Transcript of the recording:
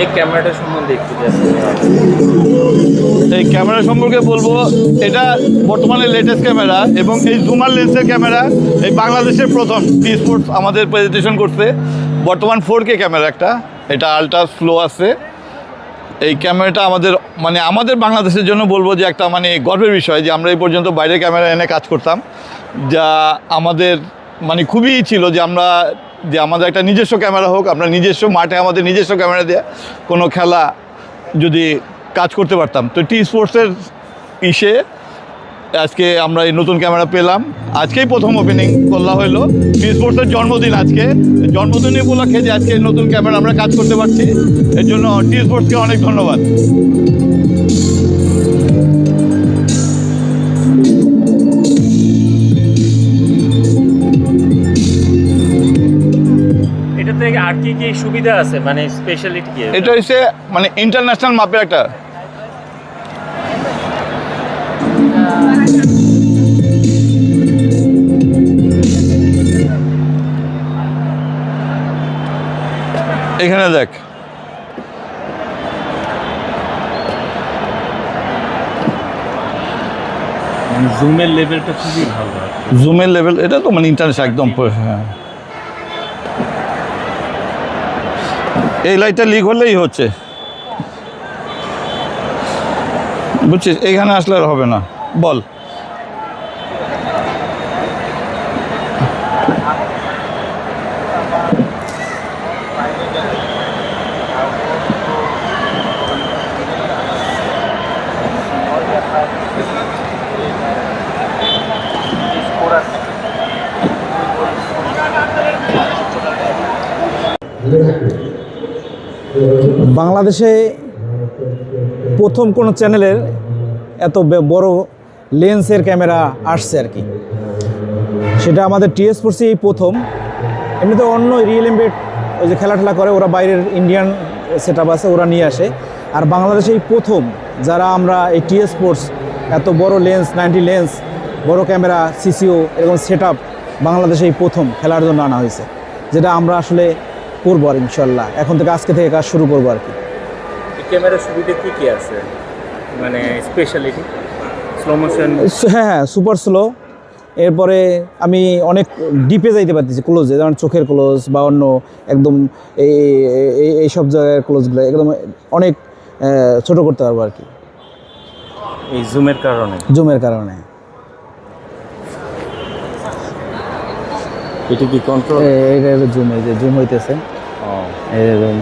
এই ক্যামেরাটা সম্বন্ধে একটু এই ক্যামেরা সম্পর্কে বলব, এটা বর্তমানে লেটেস্ট ক্যামেরা এবং এই জুমার লেন্সের ক্যামেরা এই বাংলাদেশের প্রথম টি স্পোর্টস আমাদের প্রেজেন্টেশন করছে। বর্তমান ফোর কে ক্যামেরা একটা, এটা আলট্রা স্লো আছে। এই ক্যামেরাটা আমাদের মানে আমাদের বাংলাদেশের জন্য বলব যে একটা মানে গর্বের বিষয় যে আমরা এই পর্যন্ত বাইরের ক্যামেরা এনে কাজ করতাম। যা আমাদের মানে খুবই ছিল যে আমরা যে আমাদের একটা নিজস্ব ক্যামেরা হোক, আমরা নিজস্ব মাঠে আমাদের নিজস্ব ক্যামেরা দিয়ে কোনো খেলা যদি কাজ করতে পারতাম। তো টি স্পোর্টসের ইসে আজকে আমরা এই নতুন ক্যামেরা পেলাম। আজকেই প্রথম ওপেনিং করলা হলো টি স্পোর্টসের জন্মদিন আজকে। জন্মদিন উপলক্ষে যে আজকে নতুন ক্যামেরা আমরা কাজ করতে পারছি। এর জন্য টি স্পোর্টসকে অনেক ধন্যবাদ। এটাতে আর কি কি সুবিধা আছে? মানে স্পেশালিটি কি এটা? হচ্ছে মানে ইন্টারন্যাশনাল মাপের একটা। এখানে দেখ। জুমের লেভেলটা খুবই ভালো জুমের লেভেল এটা তো মানে ইন্টারন্যাশনাল একদম হ্যাঁ। এই লাইটটা লিক হলেই হচ্ছে। বুঝছিস? এখানে আসলে আর হবে না। বল। বাংলাদেশে প্রথম কোনো চ্যানেলের এত বড় লেন্সের ক্যামেরা আসছে আর কি। সেটা আমাদের টিএস এই প্রথম। এমনিতে অন্য রিয়েল এমবেড ওই যে খেলা করে, ওরা বাইরের ইন্ডিয়ান সেট আছে, ওরা নিয়ে আসে। আর বাংলাদেশে এই প্রথম যারা আমরা এই টিএস স্পোর্টস এত বড় লেন্স, নাইনটি লেন্স, বড় ক্যামেরা, সিসিও, এরকম সেট বাংলাদেশে এই প্রথম খেলার জন্য আনা হয়েছে। যেটা আমরা আসলে করব আর ইনশাল্লাহ। এখন থেকে আজকে থেকে কাজ শুরু করব আর কি। ক্যামেরার সুবিধা কি কি আছে? মানে স্পেশালিটি স্লো মোশন হ্যাঁ হ্যাঁ সুপার স্লো এরপরে আমি অনেক ডিপে যাইতে পারতেছি ক্লোজে যেমন চোখের ক্লোজ বা অন্য একদম এই এই- সব জায়গায় ক্লোজগুলো একদম অনেক ছোট করতে পারব আর কি। এই জুমের কারণে? জুমের কারণে। এটা কি কন্ট্রোল এটা জুম এই যে জুম হইতেছে। এই যে zoom।